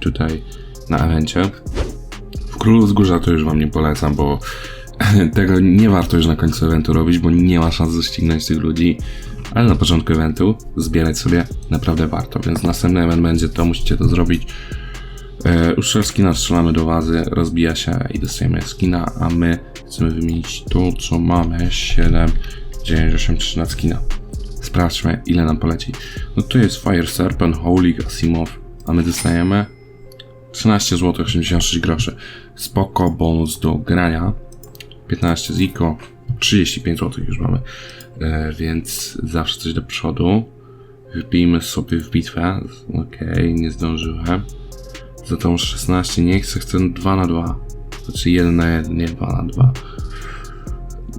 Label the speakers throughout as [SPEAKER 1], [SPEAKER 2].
[SPEAKER 1] tutaj na evencie. W Królu Wzgórza to już wam nie polecam, bo tego nie warto już na końcu eventu robić, bo nie ma szans doścignąć tych ludzi. Ale na początku eventu zbierać sobie naprawdę warto, więc następny event będzie to, musicie to zrobić. E, Uszczel skina strzelamy do wazy, rozbija się i dostajemy skina, a my chcemy wymienić to, co mamy, 7, 9, 8, 3 na skina. Sprawdźmy, ile nam poleci. No to jest Fire Serpent, Holy, Asimov, a my dostajemy 13 zł 86 groszy. Spoko, bonus do grania. 15 ziko, 35 zł już mamy. E, więc zawsze coś do przodu. Wbijmy sobie w bitwę. Okej, nie zdążyłem. Za tą 16 nie chcę, chcę 2 na 2. Znaczy 1 na 1, nie 2 na 2.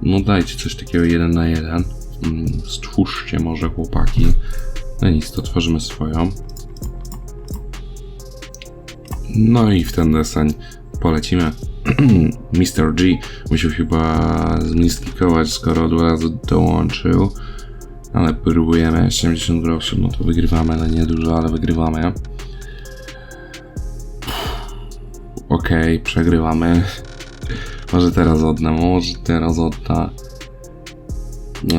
[SPEAKER 1] No dajcie coś takiego 1 na 1. Mm, Stwórzcie może chłopaki. No nic, to tworzymy swoją. No i w ten deseń polecimy. Mr. G musiał chyba zmistikować, skoro od razu dołączył. Ale próbujemy 70 groszy, no to wygrywamy, ale nie dużo, ale wygrywamy. Okej, przegrywamy. Może teraz odda, może teraz odda.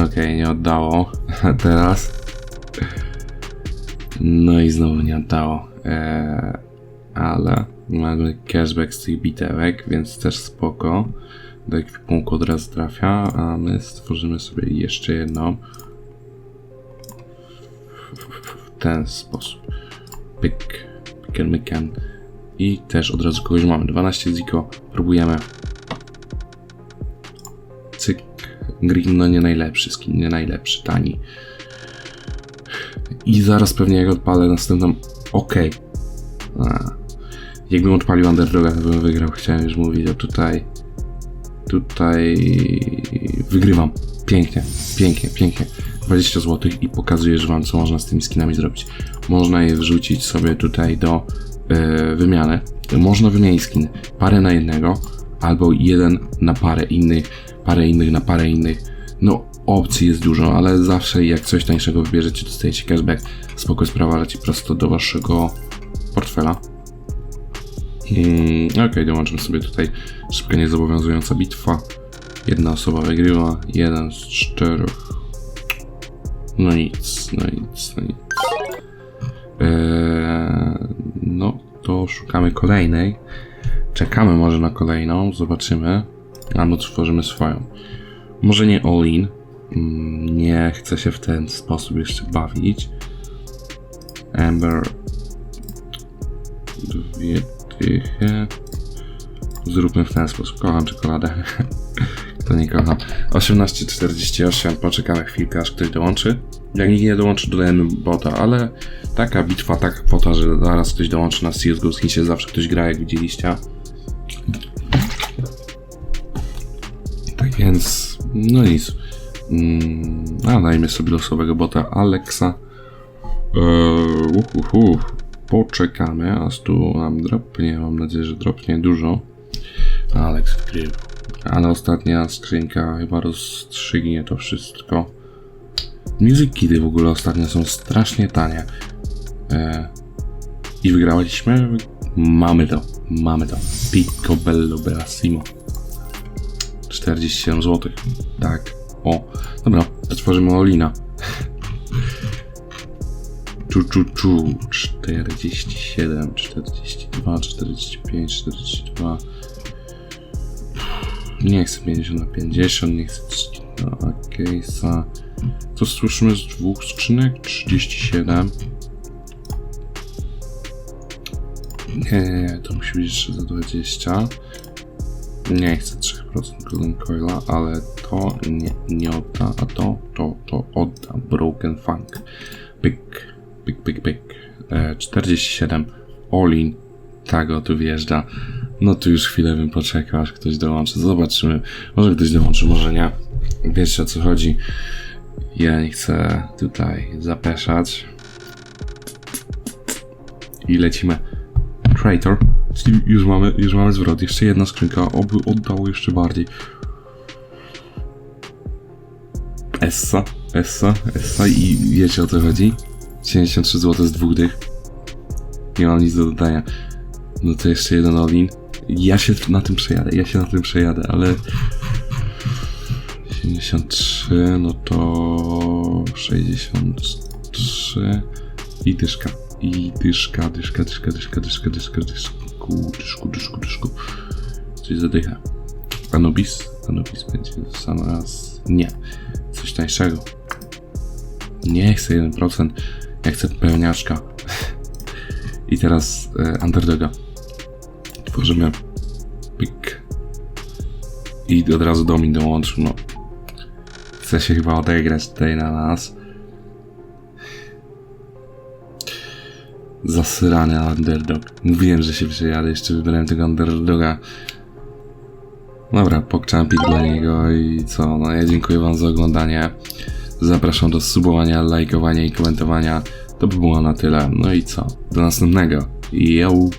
[SPEAKER 1] Okej, nie oddało. A teraz. No i znowu nie oddało. Eee, mamy cashback z tych bitewek, więc też spoko. Do ekwipunku od razu trafia, a my stworzymy sobie jeszcze jedną. W ten sposób. Pyk, pyk myken. I też od razu kogoś mamy. 12 ziko, próbujemy. Cyk. Green no nie najlepszy skin, nie najlepszy, tani. I zaraz pewnie jak odpalę następną... Okej. A. Jakbym odpalił Underdoga, to bym wygrał, chciałem już mówić, a tutaj... Tutaj... Wygrywam. Pięknie, pięknie, pięknie. 20 zł i pokazujesz wam, co można z tymi skinami zrobić. Można je wrzucić sobie tutaj do e, wymiany. Można wymienić skin parę na jednego, albo jeden na parę innych, parę innych na parę innych. No, opcji jest dużo, ale zawsze jak coś tańszego wybierzecie, dostajecie cashback. Spoko sprawa leci prosto do waszego portfela. Hmm, Okej, dołączymy sobie tutaj szybka, niezobowiązująca bitwa. Jedna osoba wygrywa, jeden z czterech. No nic, no nic, no nic. Eee, no to szukamy kolejnej. Czekamy może na kolejną, zobaczymy. Albo tworzymy swoją. Może nie all in. Mm, Nie chcę się w ten sposób jeszcze bawić. Amber. Dwie Zróbmy w ten sposób. Kocham czekoladę. Kto nie kocha. 18.48. Poczekamy chwilkę, aż ktoś dołączy. Jak nikt nie dołączy, dodajemy bota, ale taka bitwa, taka kwota, że zaraz ktoś dołączy na CSGO Skinsie, zawsze ktoś gra, jak widzieliście. Tak więc, no nic. Mm, a dajmy sobie losowego bota Alexa. Eee, uh, uh, uh. Poczekamy, aż tu nam dropnie. Mam nadzieję, że dropnie dużo. Alex wkrył. Ale ostatnia skrzynka chyba rozstrzygnie to wszystko. Music Kidy w ogóle ostatnio są strasznie tanie. E, I wygraliśmy? Mamy to, mamy to. Picobello Bellissimo. 47 zł. Tak. O, dobra, przetworzymy Olina. Czu, czu, czu. 47, 42, 45, 42. Nie chcę 50 na 50, nie chcę 30 na case'a. To słyszymy z dwóch skrzynek? 37. Nie, nie, nie, to musi być jeszcze za 20. Nie chcę 3% Golden Coila, ale to nie, nie odda, a to, to, to odda. Broken Funk. Pyk, pyk, pyk. E, 47. Olin. Tak, o tu wjeżdża. No tu już chwilę bym poczekał, aż ktoś dołączy. Zobaczymy. Może ktoś dołączy, może nie. Wiecie o co chodzi. Ja nie chcę tutaj zapeszać. I lecimy. Traitor. Czyli już mamy, już mamy zwrot. Jeszcze jedna skrzynka. Oby oddało jeszcze bardziej. Essa, Essa, Essa i wiecie o co chodzi? 73 zł z dwóch dych. Nie mam nic do dodania. No to jeszcze jeden Olin. Ja się na tym przejadę, ja się na tym przejadę, ale... 73, no to... 63... I dyszka. I dyszka, dyszka, dyszka, dyszka, dyszka, dyszka, dyszku, dyszku, dyszku, dyszku. Coś zadycha. Anubis? Anubis będzie w sam raz. Nie. Coś tańszego. Nie chcę 1%. Ja chcę pełniaczka. I teraz e, underdoga. Tworzymy pik. I od razu Domin dołączył, no. Chce się chyba odegrać tutaj na nas. Zasyrany underdog. Mówiłem, że się przejadę, jeszcze wybrałem tego underdoga. Dobra, pokczampik dla niego i co? No ja dziękuję wam za oglądanie. Zapraszam do subowania, lajkowania i komentowania. To by było na tyle. No i co? Do następnego. Yo!